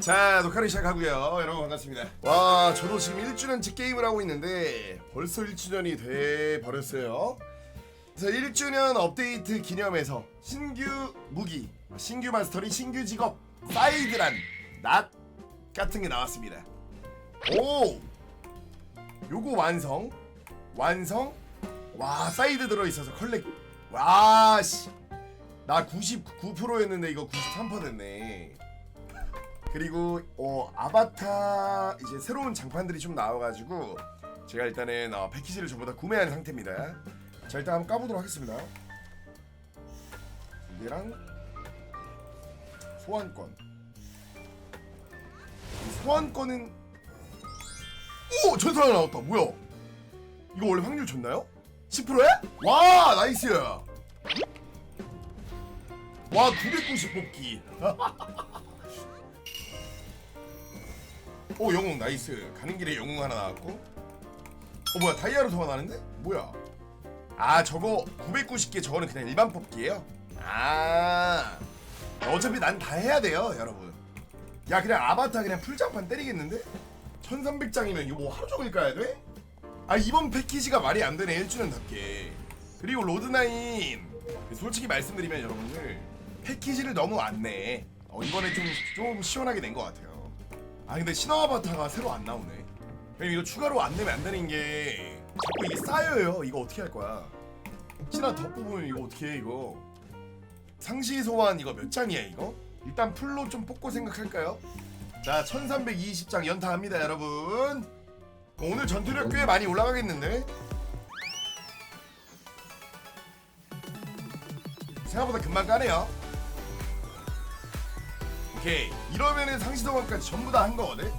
자 녹화를 시작하고요. 여러분 반갑습니다. 와 저도 지금 1주년째 게임을 하고 있는데 벌써 1주년이 돼 버렸어요. 그래서 1주년 업데이트 기념해서 신규 무기 신규 마스터리 신규 직업 사이드란 낫 같은 게 나왔습니다. 오! 요거 완성. 완성? 와 사이드 들어있어서 컬렉. 와씨. 나 99%였는데 이거 93% 됐네 그리고 어, 아바타 이제 새로운 장판들이 좀 나와가지고 제가 일단은 어, 패키지를 전부 다 구매한 상태입니다. 자 일단 한번 까보도록 하겠습니다. 얘랑 소환권. 이 소환권은 오 하나 나왔다. 뭐야? 이거 원래 확률 좋나요? 10%야? 와 나이스. 와 990 뽑기. 오 영웅 나이스. 가는 길에 영웅 하나 나왔고. 어 뭐야 다이아로 소환하는데? 뭐야? 아 저거 990개 저거는 그냥 일반 뽑기예요? 아. 어차피 난 다 해야 돼요 여러분. 야 그냥 아바타 그냥 풀장판 때리겠는데? 1300장이면 이거 뭐 하루 종일 까야 돼? 아 이번 패키지가 말이 안 되네 1주년답게. 그리고 로드나인. 솔직히 말씀드리면 여러분들 패키지를 너무 안 내. 어, 이번에 좀, 좀 시원하게 낸 것 같아요 아 근데 신화 아바타가 새로 안 나오네. 형님 이거 추가로 안 내면 안 되는 게 자꾸 이게 쌓여요. 이거 어떻게 할 거야? 신화 더 뽑으면 이거 어떻게 해 이거? 상시 소환 이거 몇 장이야 이거? 일단 풀로 좀 뽑고 생각할까요? 자 1320장 연타합니다 여러분. 오늘 전투력 꽤 많이 올라가겠는데? 생각보다 금방 까네요. 오케이. 이러면은 상시도관까지 전부 다 한 거거든?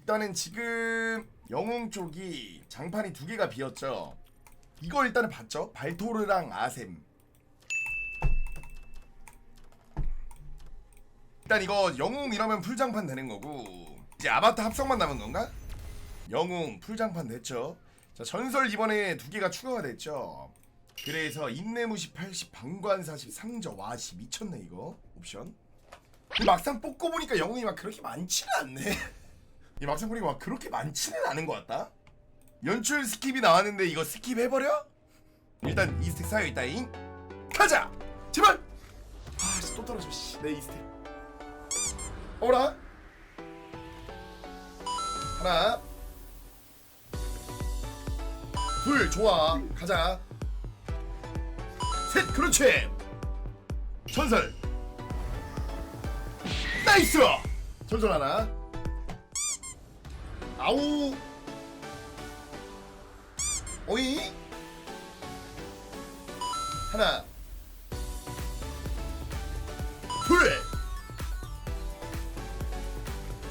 일단은 지금 영웅 쪽이 장판이 두 개가 비었죠? 이거 일단은 봤죠? 발토르랑 아셈. 일단 이거 영웅 이러면 풀장판 되는 거고 이제 아바타 합성만 남은 건가? 영웅 풀장판 됐죠? 자 전설 이번에 두 개가 추가가 됐죠? 그래서 인내무시 80 방관 40 상저 와씨 미쳤네 이거. 옵션 막상 뽑고 보니까 영웅이 막 그렇게 많지는 않네. 이 막상 보니까 막 그렇게 많지는 않은 것 같다. 연출 스킵이 나왔는데 이거 스킵 해버려? 일단 이 스택 쌓여 있다잉. 가자. 제발. 아 씨 또 떨어져. 씨. 내 이스택. 오라. 하나. 둘 좋아. 가자. 셋 그렇지. 전설. 나이스! 전설 하나. 아우. 오이. 하나. 둘.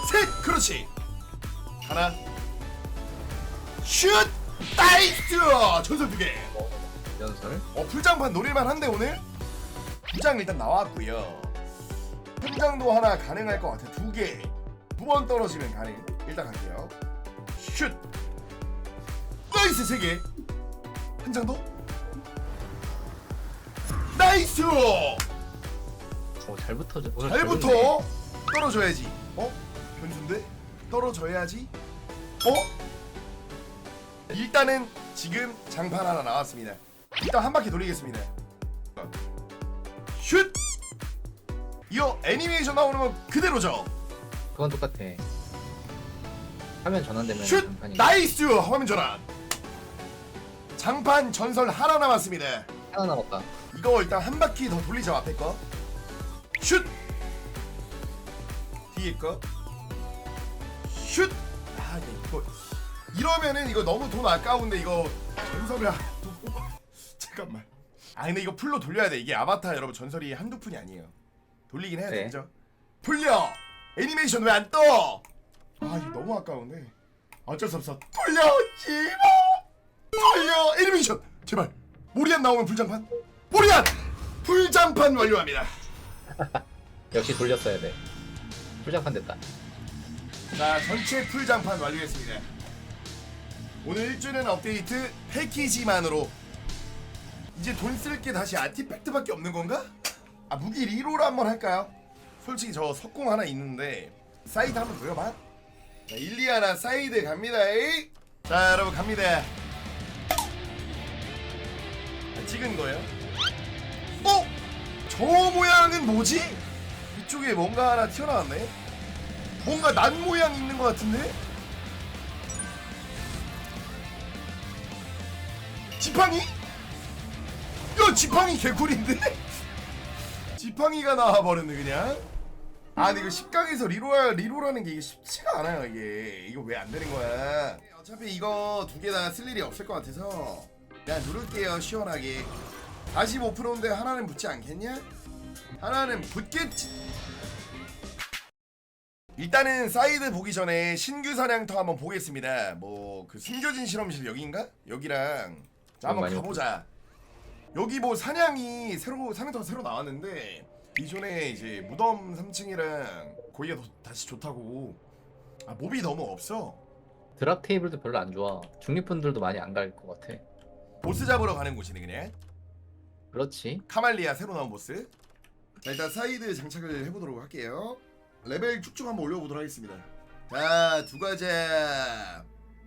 셋. 그렇지. 하나. 슛! 나이스! 전설 두 개. 연설? 어 풀장판 노릴만 한데 오늘? 풀장 일단 나왔고요 풀장도 하나 가능할 것 같아 두 개 두 번 떨어지면 가능 일단 갈게요 슛 나이스 세 개 한 장 더? 나이스 어, 잘 붙어져. 오늘 잘. 붙어 떨어져야지 어? 변수인데? 떨어져야지 어? 일단은 지금 장판 하나 나왔습니다 일단 한 바퀴 돌리겠습니다 슛! 이거 애니메이션 나오는 건 그대로죠 그건 똑같아. 화면 전환되면 슛! 장판이 나이스! 화면 전환 장판 전설 하나 남았습니다 하나 남았다. 이거 일단 한 바퀴 더 돌리자 앞에 거. 슛. 뒤에 거. 슛. 아 네, 이거 이러면은 이거 너무 돈 아까운데 이거 전설을. 잠깐만. 아 근데 이거 풀로 돌려야 돼. 이게 아바타 여러분 전설이 한두 푼이 아니에요. 돌리긴 해야 네. 되죠. 풀려. 애니메이션 왜 안 떠? 아 이거 너무 아까운데. 어쩔 수 없어. 돌려. 제발. 돌려. 애니메이션. 제발. 모리안 나오면 불장판. 모리안 불장판 완료합니다. 역시 돌렸어야 돼. 풀장판 됐다. 자 전체 풀장판 완료했습니다. 오늘 1주년 업데이트 패키지만으로 이제 돈 쓸 게 다시 아티팩트밖에 없는 건가? 아 무기 리로를 한번 할까요? 솔직히 저 석공 하나 있는데 사이드 한번 노려봐 자, 일리아나 사이드 갑니다 에이. 자 여러분 갑니다 아, 찍은 거예요 어? 저 모양은 뭐지? 이쪽에 뭔가 하나 튀어나왔네 뭔가 난 모양 있는 것 같은데? 지팡이? 야 지팡이 개꿀인데? 지팡이가 나와버렸네 그냥. 아 근데 이거 10강에서 리롤, 리롤하는 게 이게 쉽지가 않아요 이게. 이거 왜 안 되는 거야? 어차피 이거 두 개 다 쓸 일이 없을 것 같아서 그냥 누를게요 시원하게. 45%인데 하나는 붙지 않겠냐? 하나는 붙겠지. 일단은 사이드 보기 전에 신규 사냥터 한번 보겠습니다. 뭐 그 숨겨진 실험실 여기인가? 여기랑 자 한번 가보자 여기 뭐 사냥이 새로 사냥터가 새로 나왔는데 이전에 이제 무덤 3층이랑 거기가 더, 다시 좋다고 아 몹이 너무 없어 드랍 테이블도 별로 안 좋아. 중립분들도 많이 안 갈 것 같아. 보스 잡으러 가는 곳이네 그냥 그렇지. 카말리아 새로 나온 보스 자 일단 사이드 장착을 해보도록 할게요 레벨 쭉쭉 한번 올려보도록 하겠습니다 자두 가자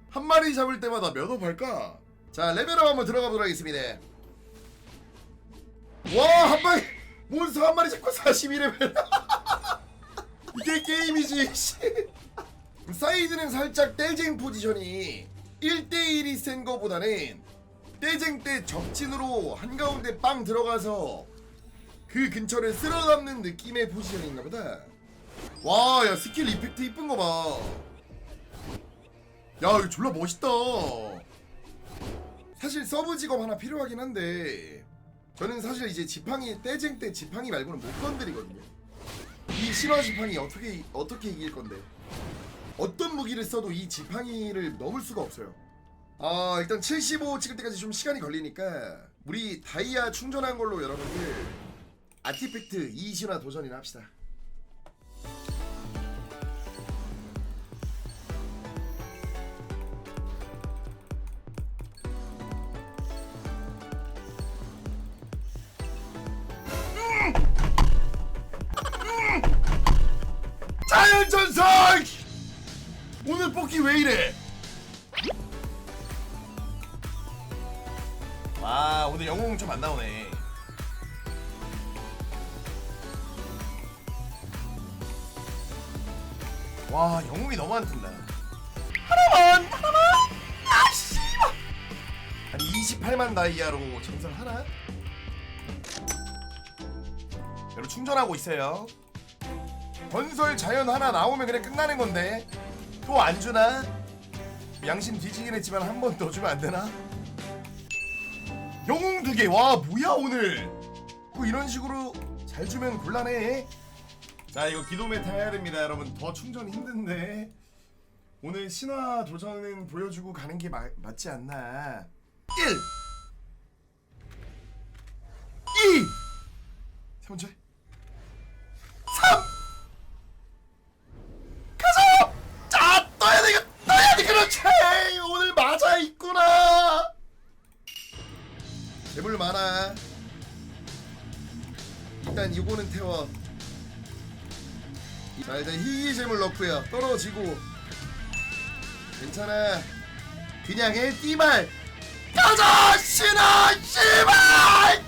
한 마리 잡을 때마다 몇 업 할까? 자 레벨업 한번 들어가 보도록 하겠습니다 와한 마리 몬스터 한 마리 잡고 41레벨. 이게 게임이지 씨. 사이드는 살짝 떼쟁 포지션이 1대1이 센 거보다는 떼쟁 때 적진으로 한가운데 빵 들어가서 그 근처를 쓸어담는 느낌의 포지션인가 보다. 와 야 스킬 이펙트 이쁜 거봐 야 이거 졸라 멋있다. 사실 서브 직업 하나 필요하긴 한데 저는 사실 이제 지팡이 떼쟁 때 지팡이 말고는 못 건드리거든요. 이 신화 지팡이 어떻게 어떻게 이길 건데? 어떤 무기를 써도 이 지팡이를 넘을 수가 없어요. 아 일단 75 찍을 때까지 좀 시간이 걸리니까 우리 다이아 충전한 걸로 여러분들 아티팩트 이신화 도전이나 합시다 자연전설 오늘 뽑기 왜 이래? 와 오늘 영웅 좀 안 나오네. 와 영웅이 너무 안 뜬다. 하나만 하나만! 아씨 한 28만 다이아로 전설 하나? 여러분 충전하고 있어요 건설 자연 하나 나오면 그냥 끝나는 건데 또 안 주나? 양심 뒤지긴 했지만 한 번 더 주면 안 되나? 영웅 두 개. 와 뭐야 오늘? 또 이런 식으로 잘 주면 곤란해. 자 이거 기도메타 해야 됩니다 여러분. 더 충전 힘든데 오늘 신화 도전은 보여주고 가는 게 마, 맞지 않나? 1 2세 번째 일단 이거는 태워. 자, 일단 희귀 재물 넣고요. 떨어지고. 괜찮아. 그냥 해, 띠발! 가자, 신아, 씨발!